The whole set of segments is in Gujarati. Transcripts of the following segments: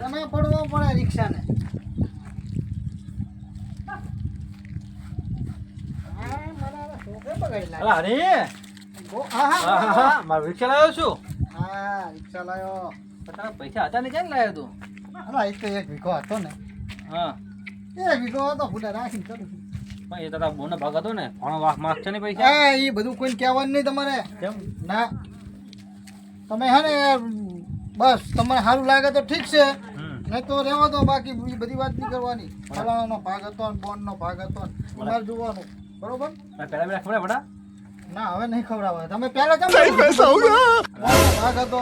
તમે પડવો પડે રિક્ષાને. હા, મારા રિક્ષા લાવ્યો છું. હા, રિક્ષા. પણ તારા પૈસા હતા ને ક્યાં લાવ્યો તું? અલા, એક તો એક વીઘો હતો ને. હા. એક વીઘો હતો ફૂટા રાખીને કરું એ તારા બોનો ભાગ હતો ને ઘણો વાહ માગ છે ને પૈસા? હા, એ બધું કોઈને કહેવાનું નહીં તમારે. કેમ? ના. તમે હે ને યાર, બસ તમને સારું લાગે તો ઠીક છે. નહીં તો રહેવા દો બાકી બીજી બધી વાત નહીં કરવાની. ફલાણાનો ભાગ હતો ને બોન્ડનો ભાગ હતો તમારે જોવાનું. બરોબર? ખબર પડા ના હવે નહીં ખવડાવે તમે પહેલા કેમ ભાગ હતો.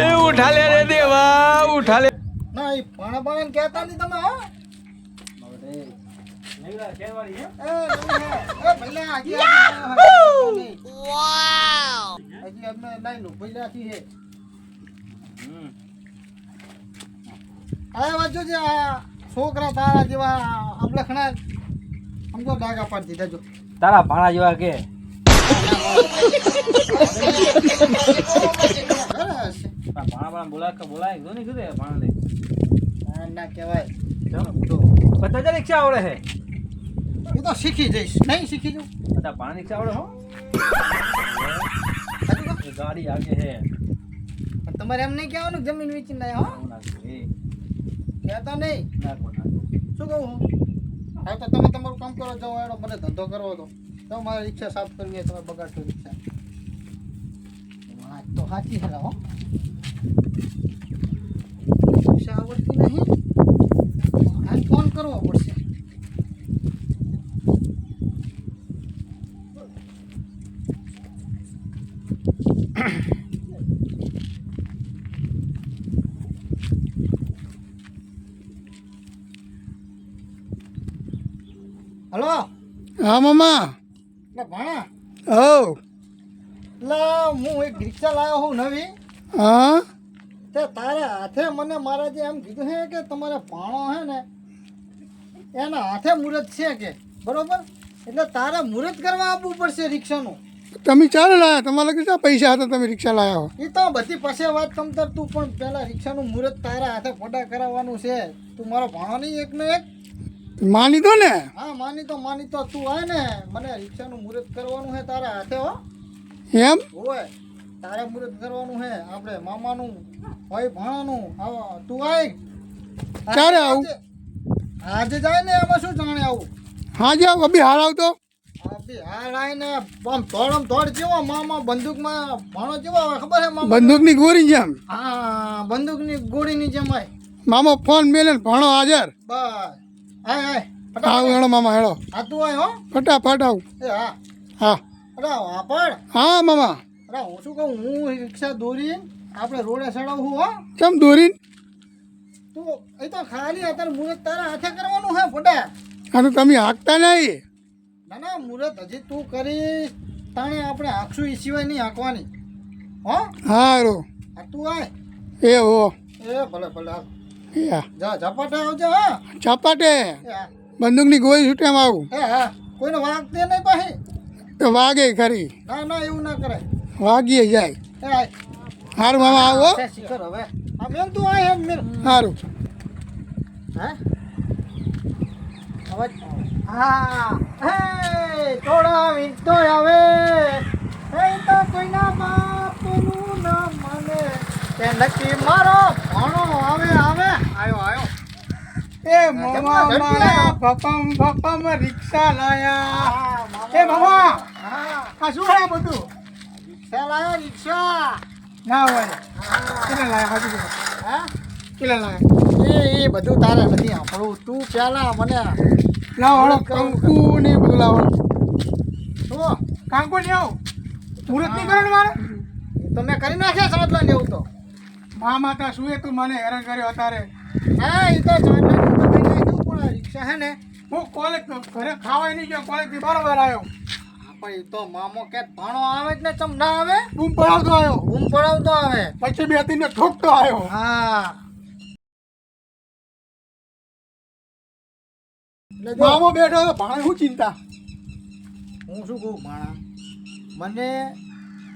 એ ઉઠા લે રે દેવા ઉઠા લે ના એ પાણા પાણા કહેતા નહીં તમે હો. છોકરા તારા જેવા અબલખણા સમજો ડાગા પાડી દીધા જો. તારા ભાણા જેવા કે? ભાણા ભાણા બોલાય બોલાય? જો નહીં કીધું ભાણા ના કેવાય કહેવાય. તો બધા જ રિક્ષા આવડે છે. એ તો શીખી જઈશ. નહીં શીખી જઉં? બધા પાણી રિક્ષા હો. ગાડી આગે છે પણ તમારે એમ નહીં કહેવાનું જમીન વેચીને ના હો હું કહેતા નહીં. શું કહું હું? હા તો તમે તમારું કામ કરો જાઓ એનો મને ધંધો કરવો તો. તો મારે રિક્ષા સાફ કરવી હોય તમે બગાડશો રિક્ષા વાત તો સાચી છે હો. રિક્ષા આવડતી નહીં આજ ફોન કરવો પડશે હલો હા મામા. એટલે ભણા. હવ એટલે હું એક રિક્ષા લાવ્યો હું નવી. હા? તે તારા હાથે મને મારા જે એમ કીધું છે કે તમારે ભાણો છે ને એના હાથે મુહૂર્ત છે કે બરોબર? એટલે તારે મુહૂર્ત કરવા આપવું પડશે રિક્ષાનું. તમે ચાલો લાયા? તમારા કેટલા પૈસા હતા તમે રિક્ષા લાયા હો? એ તો બધી પાસે વાત તમતર તું પણ પેલા રિક્ષાનું મુહૂર્ત તારા હાથે ફોટા કરાવવાનું છે. તું મારો ભાણો નહીં એક ને એક? માની દો ને? હા માની તો માની તો તું આય ને મને રિક્ષાનું મુહૂર્ત કરવાનું છે તારા હાથે હો. એમ? હોય તારે મુહૂર્ત કરવાનું છે આપણે મામાનું હોય ભણવાનું આવો તું આય. ક્યારે આવું? આજે- જાય ને એમાં શું જાણે આવું? હા જાવ અભી હાલ આવતો? અભી હાલ આઈને આમ ધોડ આમ ધોડ જેવો મામા બંદૂકમાં ભણો જેવો આવે ખબર હે મામા? બંદૂકની ગોળી જેમ? હા બંદૂકની ગોળીની જેમ આય. મામો ફોન મેલે ભણો હાજર. બસ. આય હાય આવું હેડો મામા હેડો. આ તું આય હો? ફટાફટ આવું એ હા. હા. અરે વાપડ હા મામા. અરે હું શું કહું? હું રિક્ષા દોરી આપણે રોડે ચડાવું હો. કેમ દોરી તું એ તો ખાલી અત્યારે મુહૂર્ત તારા હાથે કરવાનું હે ફોટા. અને તો તમે હાંકતા નહીં. ના ના મુહૂર્ત હજી તું કરીશ. તાણે આપણે હાંકશું એ સિવાય નહીં હાંકવાની. હો? હારું. આ તું આય. એ હો. એ ભલે ભલે હા ઝપાટા આવજો હા. ચપાટે એ બંદૂકની ગોળી છૂટેમ આવું. એ હા. કોઈને વાગતે નહીં પાછી? તો વાગે ખરી. ના ના એવું ના કરે વાગીએ જાય. હારું મામા આવો. હવે. આ મેન તું આય એમ મેન સારું હે? અવાજ હા. હે તોડા વિંતો આવે. હે તો કોઈના બાપનું ના મને. તે નક્કી મારો ભણો આવે આવે. આવ્યો આયો. એ મામા મારા પપ્પા પપ્પામાં રિક્ષા લાયા. હા, એ મામા હા. આ શું છે બધું? રિક્ષા લાયો રિક્ષા. ના હોય. હા. કેટલા લાયા? હાજુ હા? કેટલા લાયા? એ એ બધું તારે નથી આપણું તું પેલા મને. લાવો હળો કંકુ ને બધું લાવો શું? કંકુ ને આવો. મુહૂર્ત નહીં કરો ને મારે? તો મેં કરી નાખ્યા સમજવા લેવું તો. મા માતા શું એ તું મને હેરાન કર્યો અત્યારે? હા એ તો પણ રિક્ષા હે ને હું કોલેજ ઘરે ખાવાય નહીં ગયો કોલેજથી બરાબર આવ્યો. પણ એ તો મામો કે ભાણો આવે જ ને ચમ ના આવે? બૂમ પડાવતો આવ્યો. બૂમ પડાવતો આવે? પછી બે ત્રણ ઠોકતો આવ્યો. હા. મામો બેઠો તો ભાણે શું ચિંતા? હું શું કહું ભાણા? મને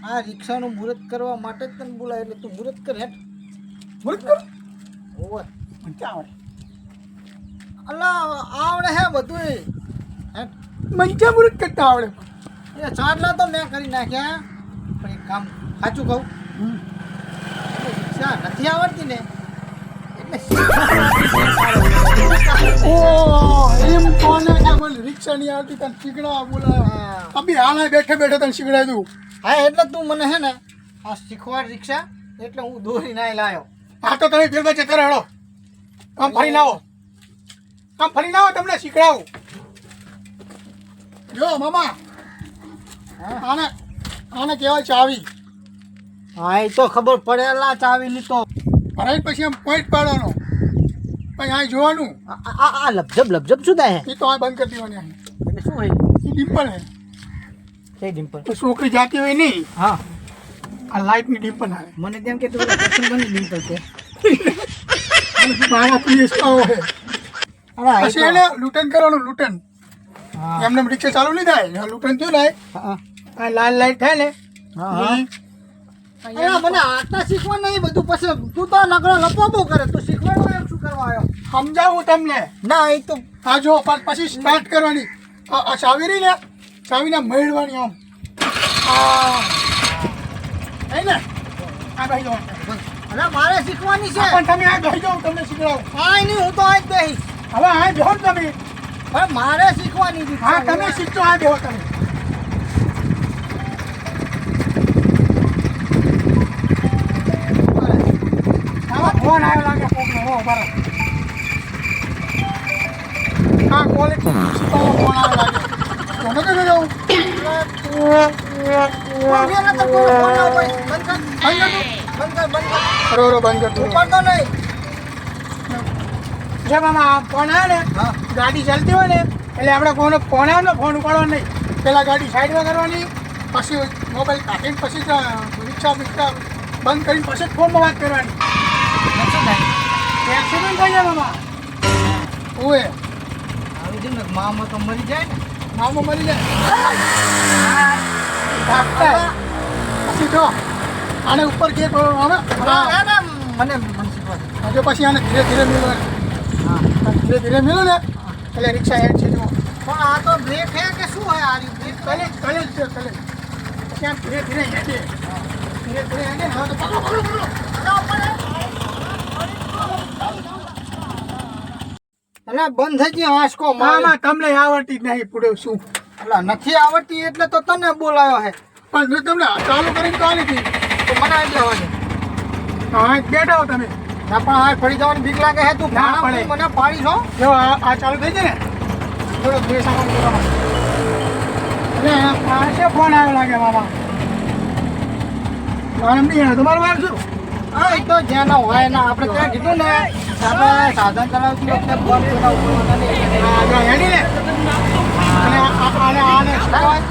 આ રિક્ષાનું મુહૂર્ત કરવા માટે જ તને બોલાય એટલે તું મુહૂર્ત કર હેઠ મુરત કર? ઓવે મને આવડે? અલ્લા આવડે હે બધું ક્યાં મુરત કરતા આવડે? એ ચાટલા તો મેં કરી નાખ્યા. પણ એક કામ સાચું કહું. રિક્ષા નથી આવડતી ને એમ કોને કે મને રિક્ષા નહીં આવતી તને શીખડા બોલાવ્યો અભી હાલ બેઠે બેઠે તને શીખડાવી દઉં. હા એટલે તું મને હે ને આ શીખવાડ રિક્ષા એટલે હું દોરી નાય લાયો. હા તો તમે ફેરવા જતા રહો આમ ફરીને આવો આમ ફરીને આવો તમને શીખડાવું. જો મામા. આને આને કહેવાય ચાવી. હા એ તો ખબર પડેલા ચાવી તો ભરાઈ પછી આમ પોઈન્ટ પાડવાનો. પછી અહીં જોવાનું. આ આ- આ લપઝબ લપઝબ શું થાય? એ તો આ બંધ કરી દેવાની શું હોય? એ ડિમ્પલ હે. છે ડિમ્પલ તો છોકરી જાતી હોય નહીં. હા. આ લાઇટની ડિમ્પલ આવે. મને તેમ કે તું બની ડિમ્પલ છે મારા અરે આ પછી એને લૂંટન કરવાનું લૂંટન. એમને રિક્ષા ચાલુ નહીં થાય. લૂંટન થયું ને હા, આ લાલ લાઈટ થાય ને. હા, મને આટલા શીખવા નહીં બધું પછી તું તો નકરો લપો કરે. તું શીખવાડવા એમ શું કરવા આવ્યો? સમજાવું તમને? ના એ તો આ જો પછી સ્ટાર્ટ કરવાની. આ આ ચાવી રહી ને ચાવીને મેળવાની આમ. આ અરે મારે શીખવાની છે. પણ તમે આ ભાઈ જાઓ તમને શીખડાવું કાંઈ નહીં હું તો આજ બેહીશ હવે આ બેહો તમે. પણ મારે શીખવાની છે. હા તમે શીખજો આ બેહો તમે. ફોન આવ્યો લાગે કોકનો હો બરાબર હા ક્વોલિટી ફોન આવ્યો લાગે. તો નતો જવું ઊભી રહે તો કોઈ ફોન જે મામા ફોન આવે ને ગાડી ચાલતી હોય ને એટલે આપણે કોનો ફોન આવે ને ફોન ઉપાડવાનો નહીં પહેલાં ગાડી સાઈડમાં કરવાની પછી મોબાઈલ કાઢીને પછી રિક્ષા બિક્ષા બંધ કરીને પછી ફોન વાત કરવાની? એક્સિડન્ટ થઈ જાય મામા ઓએ આવી જ ને મામા તો મરી જાય ને મામો મરી જાય પછી આને ઉપર કે મને મને શીખવા દે. પછી આને ધીરે ધીરે મિલો હા. ધીરે ધીરે મિલો ને એટલે રિક્ષા હેડ છે જુઓ. પણ આ તો બ્રેક હે કે શું હે આ બ્રેક? કલે કલે છે કલે ક્યાં પછી આમ ધીરે ધીરે હેડે. ધીરે ધીરે હેડે હવે તો પકડો પકડો પકડો. અને બંધ થઈ ગઈ આંચકો મામા તમને આવડતી જ નહીં પૂડે શું. અલા, નથી આવડતી એટલે તો તને બોલાયો હે. પણ જો તમને ચાલુ કરીને ચાલી હતી તો મને આવી જવા દે હા બેઠા હો તમે. ના પણ આ પડી જવાની બીક લાગે હે તું. ના પડે. મને પાડી છો જો આ ચાલુ થઈ જાય ને? થોડો બે સામાન એટલે આ છે ફોન આવ્યો લાગે મામા મારે નહીં આવે. વાર શું? હા એ તો જ્યાં ના હોય ના આપણે ત્યાં કીધું ને આપણે સાધન ચલાવતી વખતે ફોન એટલે હેડી ને અને આને આને આને શું કહેવાય?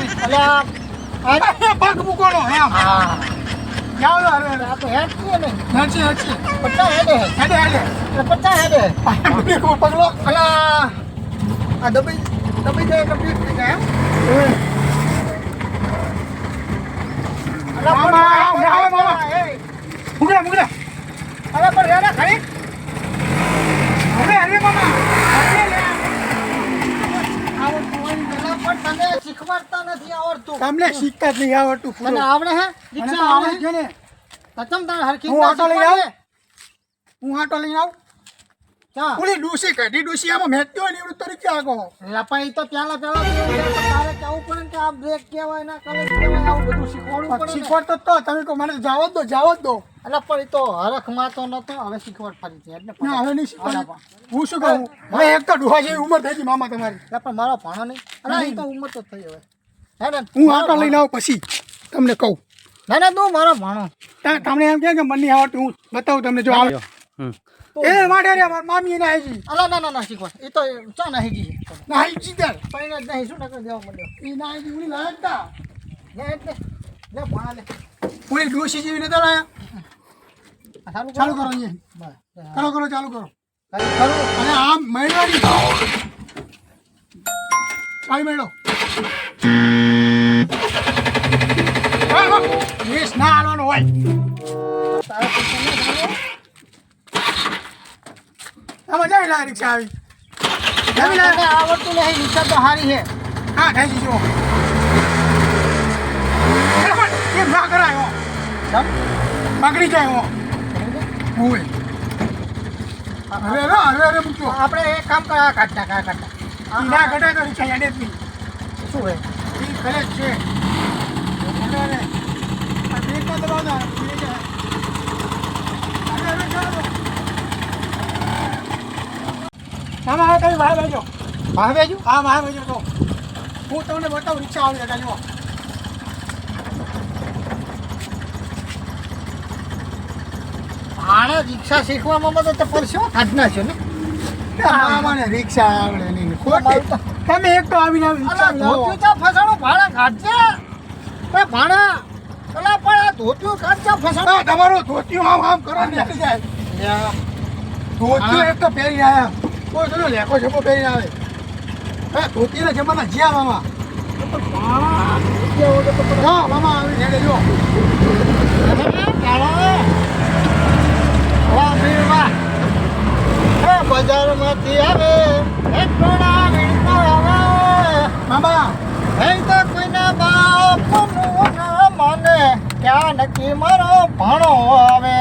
રિક્ષા મામા. અલા, બ્રેક થઈ જાય એમ? અલા, પણ મામા, આવ, આવ, મામા. એ, મૂકડે, મૂકડે. અલા, પણ રેડા ખરી હવે, હવે, મામા. હવે, લે. અલા, પણ તને શીખવાડતા નથી આવડતું તમને શીખતા જ નહીં આવડતું તને આવડે હે રિક્ષા આવડે છે ને તચમ તારે હરખી હું ઓટો લઈ શીખવાડે. હું આટો લઈને આવું? ઓલી ડૂસી કાઢી ડૂસી આમાં મેટ્યો હોય ને એવડું તરીકે આગો. લપાઈ તો પહેલા પહેલા તો એવું છે, તારે કેવું પડે કે આ બ્રેક કહેવાય ના કલર કહેવાય આવું બધું શીખવાડવું પડે. શીખવાડતો તો. તમે કહો મને જાવ જ દો જાવ જ દો. એટલે પણ એ તો હરખમાં તો નતો હવે શીખવાડ ફરી છે. એટલે ના હવે નહીં શીખવાડ. હું શું કહું? હવે એક તો ડુહા જેવી ઉંમર થઈ ગઈ મામા તમારી. એટલે પણ મારો ભાણો નહીં. અરે એ તો ઉંમર તો થઈ હવે. હે ને હું આટો લઈને આવું પછી તમને કહું. ના ના તું મારો ભાણો. તમને એમ કે મનની આવડતું હું બતાવું તમને જો આવે. એ માટે રે માર મામી એને આવી અલા ના ના ના શીખવા એ તો ચા ના છે. ના આવી જીતર પણ જ નહીં શું નકર દેવા માંડ્યો? એ ના આવી ઉની લાયક તા. લે એટલે લે ભણા લે. ઉની ડોશી જેવી નતા લાયા? ચાલુ કરો. અહીંયા. કરો કરો. ચાલુ કરો. ખરું અને આમ મેળવાની. ચાલ મેળો. ના હાલવાનો હોય. તારા પૈસા ના. આમાં જાય લા રિક્ષા આવી. તને આવડતું નહીં રિક્ષા તો હારી છે. હા થઈ જજો કેમ ના કરાય? હો. જાય હો. હોય મૂકજો આપણે એક કામ કર કાઢતા કા કાઢ ઈ ના કઢાય તો રિક્ષા જ નહીં. શું હે એ કરે છે. દબાવતા. જાય. હવે હવે કઈ બહાર બેજો બહાર બેજો હા બહાર બેજો તો હું તમને બતાવું રિક્ષા આવી હતા જુઓ. આણે રિક્ષા શીખવામાં મદદ તો પડશે કાઢ નાખ્યો ને. મને રિક્ષા આવડે નહીં ખોટી. તમે એક તો આવીને આવી રિક્ષા અલા, તો ફસાણો? ભાડા કાઢજે એ ભાણા. અલા પણ આ ધોતિયું કાઢ ફસાણો? તમારું ધોતિયું આમ આમ કરો નીકળી જાય. ધોતિયું એક તો પહેરી આયા. કોઈ થોડો લેકો છેકો પહેરીને આવે. હા ધોતીના જમાના જ્યાં મામા. હા, મામા આવી હેડે જો બજારમાંથી આવે મામા હે તો કોઈના બાપનું ન માને નક્કી મારો ભાણો આવે.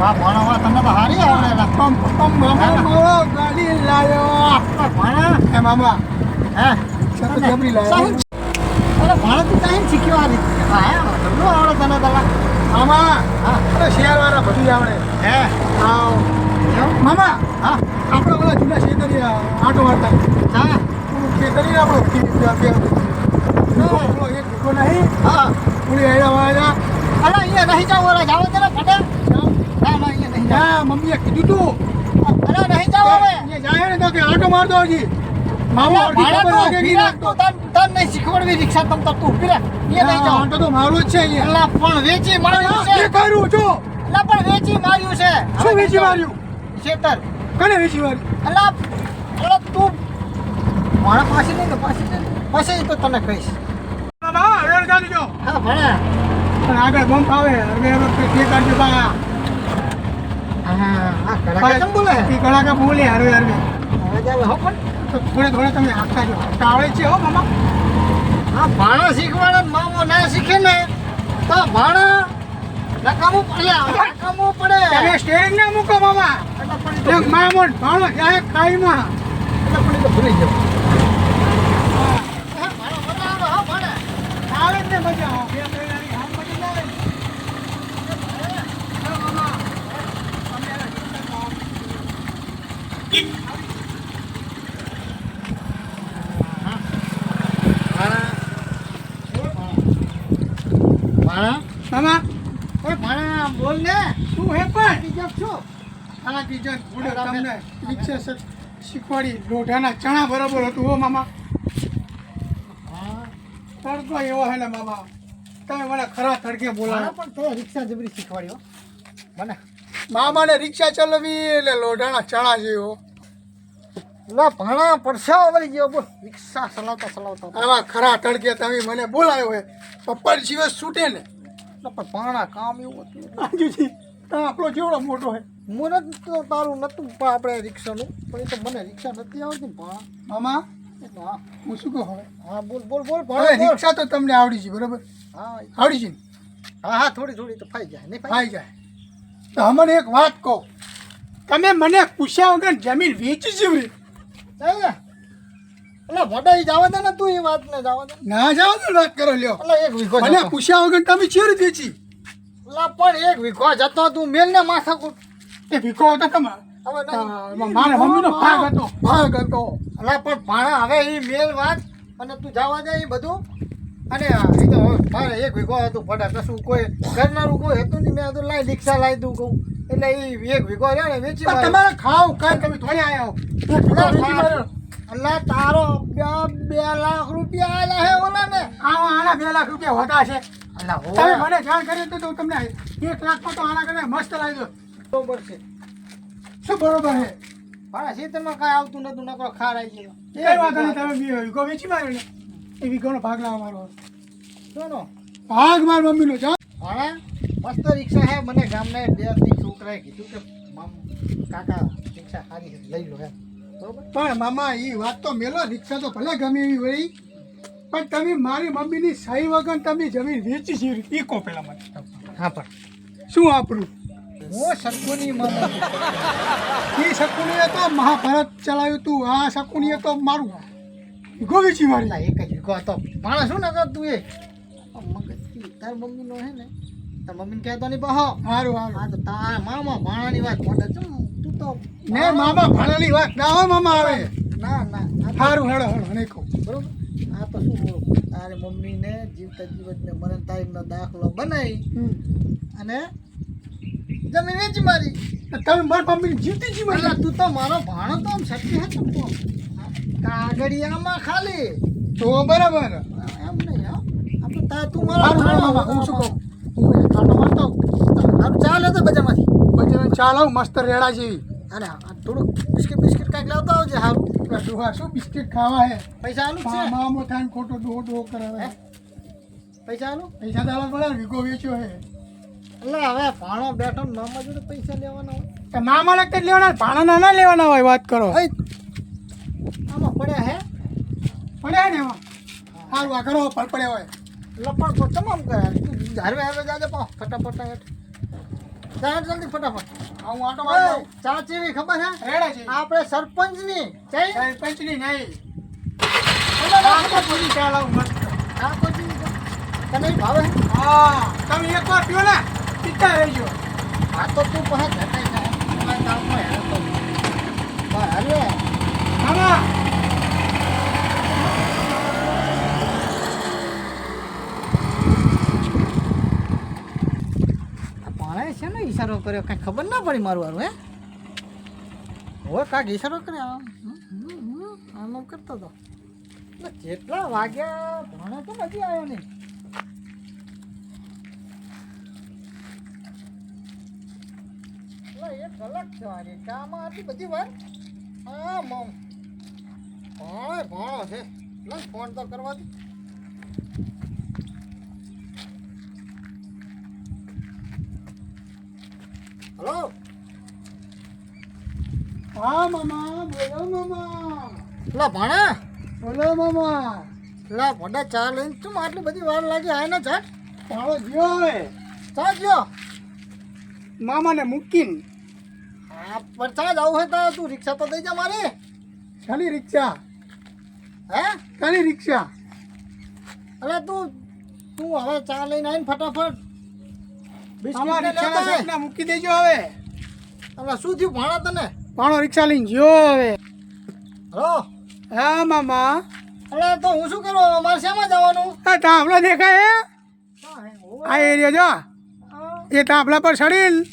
વાહ ભાણો વાહ તમને તો હારી આવડે લા. પમ પમ મામા મોળો ગાડી લાયો. ભાણા? હે મામા. હે? છતો જબરી લાયો. અરે ભણા તું કાંઈ શીખ્યો આ રીતે. હા તમને આવડે તને તલા મામા હા. અરે શેર વાળા બધું જ આવડે. હે? આવ. મામા હા. આપણે બધા જૂના શેતરી આટો મારતા હા. શેતરી આપણો એક નહીં. હા. પૂરી હેડા વાળા. અલા અહીંયા નહીં જાવ ઓલા જાવ તને ફટે ના મમ્મીએ કીધું તું. અલા નહીં જાવ હવે. જાય ને તો કે આટો મારતો હજી. મામા અડધી ખબર તો લાગે કે રાખ તન તન નહીં શીખવાડવી રિક્ષા તમ તું નહીં જાવ આટો તો મારો જ છે અહીંયા. અલા પણ વેચી માર્યું એ કર્યું જો. અલા પણ વેચી માર્યું છે. શું વેચી માર્યું? શેતર કને વેચી માર્યું? અલા અલા તું મારા પાસે નહીં તો પાસે પછી તો તને કહીશ. જો. હા ભણા. પણ આગળ બમ્પ આવે હવે કે તે બા હા કડાકા બોલે? હરવે હવે હો પણ. થોડે થોડે તમે હાંકતા જો આવડે છે હો મામા. આ ભાણા શીખવાડે ને મામો ના શીખે ને તો ભાણા નકામું પડે નકામું પડે. તમે સ્ટેરિંગ ના મૂકો મામા. ભાણો જાય ખાઈમાં એટલે પણ તો ભૂલી જાવ હા, ભાણો મજા આવે હો ભાણા. આવે જ ને મજા બે મહિનાની હાથ મજી ના આવે ને. હા, મામા. તમે એને રિક્ષા ખાઓ. ભાણા મામા એ ભાણા બોલ ને. શું હે પણ? બીજો છો? આ ટીચર થોડે તમને રિક્ષા શીખ- શીખવાડી. લોઢાના ચણા બરાબર હતું હો મામા. તડકો એવો હે ને મામા. તમે મને ખરા તડકે બોલાવો. પણ તે રિક્ષા જબરી શીખવાડ્યો મને. મામાને રિક્ષા ચલાવી એટલે લોઢાના ચણા જેવો. લા ભાણા પરસાવો વળી ગયો. બોલ રિક્ષા ચલાવતા ચલાવતા. આવા ખરા તડકે તમે મને બોલાયો હે પપ્પા સિવાય છૂટે ને. પણ ભાણા કામ એવું હતું. આજુજી આપણો જેવડો મોટો હે. મને તો તારું નતું પણ આપણે રિક્ષાનું. પણ એ તો મને રિક્ષા નથી આવતી ભાણા. મામા હા હું શું કહું હવે? હા બોલ બોલ બોલ ભાણા રિક્ષા તો તમને આવડી છે બરાબર? હા. આવડી છે? હા હા થોડી થોડી તો ફાઈ જાય નહીં ફાઈ? જાય. તો મને એક વાત કહો. તમે મને પૂછ્યા વગર જમીન વેચી જેવડી જાય ને એટલે મોટા ઈ જવા દે ને તું એ વાત ને જવા દે. ના તો વાત કરો લ્યો. એટલે એક વીઘો મને પૂછ્યા વગર તમે ચેર પણ એક વીઘો જતો તું મેલ ને માથા કુ એ ભીખો હતો તમારે ભાગ હતો ભાગ હતો. અલા પણ ભાણા હવે એ મેલ વાત અને તું જાવા દે એ બધું. અને એ તો મારે એક વીઘો હતું પડે કશું કોઈ કરનારું કોઈ હતું નહીં. મેં તો લાઈ રિક્ષા લાવી દઉં કહું. એટલે એ એક ભીગો રહ્યો ને વેચી માર્યો. તમારે ખાવ કાંઈ તમે વેચી માર્યો. અલ્લા તારો બે લાખ રૂપિયા આલા હે ઓલા ને. આવા આના બે લાખ રૂપિયા હોતા છે અલ્લા તમે મને જાણ કરી તો હું તમને એક લાખમાં તો આના કરતા મસ્ત લાવી દો બરોબર છે. શું બરોબર છે? મારા ખેતરમાં કાંઈ આવતું નતું નકરો ખાર આવી ગયો. કઈ વાત નહીં તમે વીઘો વેચી માર્યો ને. એ વિગોનો ભાગ લાવવા મારો. શોનો. ભાગ માર મમ્મીનો છે હા મસ્ત રિક્ષા હે મને ગામને બે છોકરાએ કીધું કે કાકા રિક્ષા સારી છે લઈ લો એમ. પણ મામા એ વાત તો મેલો રિક્ષા તો ભલે ગમે એવી હોય. પણ તમે મારી મમ્મીની સહી વગર તમે જમીન વેચી છે એ કહો પેલા મને. હા પણ. શું આપણું હું શકુની એ શકુનીએ તો મહાભારત ચલાવ્યું તું આ શકુનીએ તો મારું વીઘો વેચી મારી એક જ વીઘો હતો. માણસ શું નતો તું એ મગજ તાર મમ્મીનો હે ને તાર મમ્મીને કહેતો નહીં બહો. સારું સારું હા તો તારા મામા ભાણાની વાત મોટા છે. તું તો ને મામા ભાણાની વાત ના હોય મામા આવે. ના ના સારું હેડો હેડો નહીં કહું. બરોબર? આ તો શું બોલું? તારી મમ્મીને જીવતા જીવતને મરણ તારીખનો દાખલો બનાવી અને જમીન વેચી મારી. તમે મારી મમ્મીને જીવતી જીવ એટલે તું તો મારો ભાણો તો આમ શક્તિ હતો કાગડિયામાં ખાલી. તો બરાબર. એમ નહીં હા. તા તું મારો. હું શું કહું? હું તારું ચાલે તો બજારમાંથી બજારમાં ચાલ આવું મસ્ત રેડા જેવી અરે આ થોડુંક બિસ્કિટ બિસ્કિટ કાંઈક લાવતો આવજે. સારું ડોહા શું બિસ્કિટ ખાવા હે? પૈસા આલું છે? મામો થાય ખોટો ડોહ ડોહ કરાવે? પૈસા આલું? પૈસા દાડા પડે ને વેચ્યો હે. એટલે હવે ભાણો બેઠો ને મામા જોડે પૈસા લેવાના હોય. મામા લગતા લેવાના ભાણા ના લેવાના હોય વાત કરો. આમાં પડ્યા હે? પડ્યા ને એમાં? સારું આ કરો પડ પડ્યા હોય. લપડ તમામ કરે. હારવે હારવે જાજે પાવ ફટાફટ હેઠ જલ્દી ફટાફટ. આ હું આટો મારતો ચા ચેવી ખબર હે રેડા છે. આપણે સરપંચની જઈ સરપંચની નહીં. ઓલા તો પૂરી ચાલ આવું મસ્ત. ચા તને ભાવે? હા તમે એક વાર પીઓ ને પીતા રહેજો. આ તો તું પાસે ઘટાઈ જાય તમારા ગામમાં હેરાન તો બસ હાલે મામા આ પાણે છે ને ઈશારો કર્યો, કાંઈ ખબર ના પડી મારું વારું હે? હોય કાંઈક ઈશારો કર્યો? આમ આમ કરતો હતો જેટલા વાગ્યા, ભણે તો નથી આવ્યો નહીં એક કલાક આજે. ચામાં આટલી બધી વાર હા મમ. ભણે, ભણો છે. ફોન તો કરવા હલો હા મામા. બોલો મામા. લા ભણા. બોલો મામા. લા ભડા ચા લઈને તું આટલી બધી વાર લાગી આય ને ઝટ પાડો ગયો હવે. ચા ગયો મામાને મૂકીને. હા પણ ચા જવું હોય તો તું રિક્ષા તો દઈ જા મારે. શાની રિક્ષા? હે? શાની રિક્ષા? અરે તું તું હવે ચા લઈને આવીને ફટાફટ. બિસ્કિટ મૂકી દેજો હવે. અલા શું થયું? ભાણા તને? ભાણો રિક્ષા લઈને ગયો હવે. હલો? હા મામા. અરે તો હું શું કરું? મારે શેમાં જવાનું? દેખાય હે? હે? ઓવે. આ એરિયો જો. એ તાંબલા પર ચડીને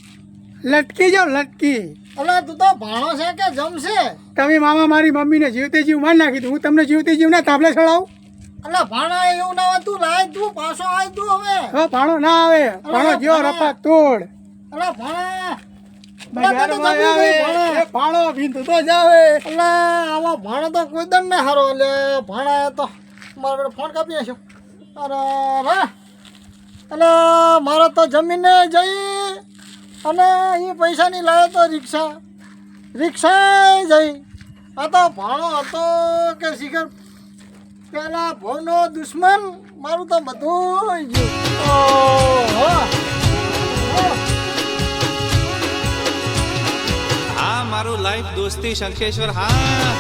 લટકી જાઓ લટકી. અલા તું તો ભાણો છે કે જમશે? તમે મામા મારી મમ્મીને જીવતે જીવ મારી નાખી દઉં હું તમને જીવતે જીવ ના તાંબલે ચડાવું? અલા ભાણા એવું ના હોય તું લાય તું પાછો આય તું હવે. હવે ભાણો ના આવે. ભાણો જેવો રફા તોડ. અલા ભાણા. બજારમાં આવે. એ ભાણો તો જાવે આવે. એટલે આમાં ભાણો તો કોઈ દંડ ને હારો. લે ભાણા તો મારો ફોન કાપી નાખ્યો. અરે રે એટલે મારે તો જમીને જઈ અને એ પૈસાની લાવે તો રિક્ષા. રિક્ષા જઈ. આ તો ભાણો હતો કે શિખર પેલા ભવનો દુશ્મન મારું તો બધું. ઓહો. હા મારું લાઈફ દોસ્તી શંખેશ્વર હા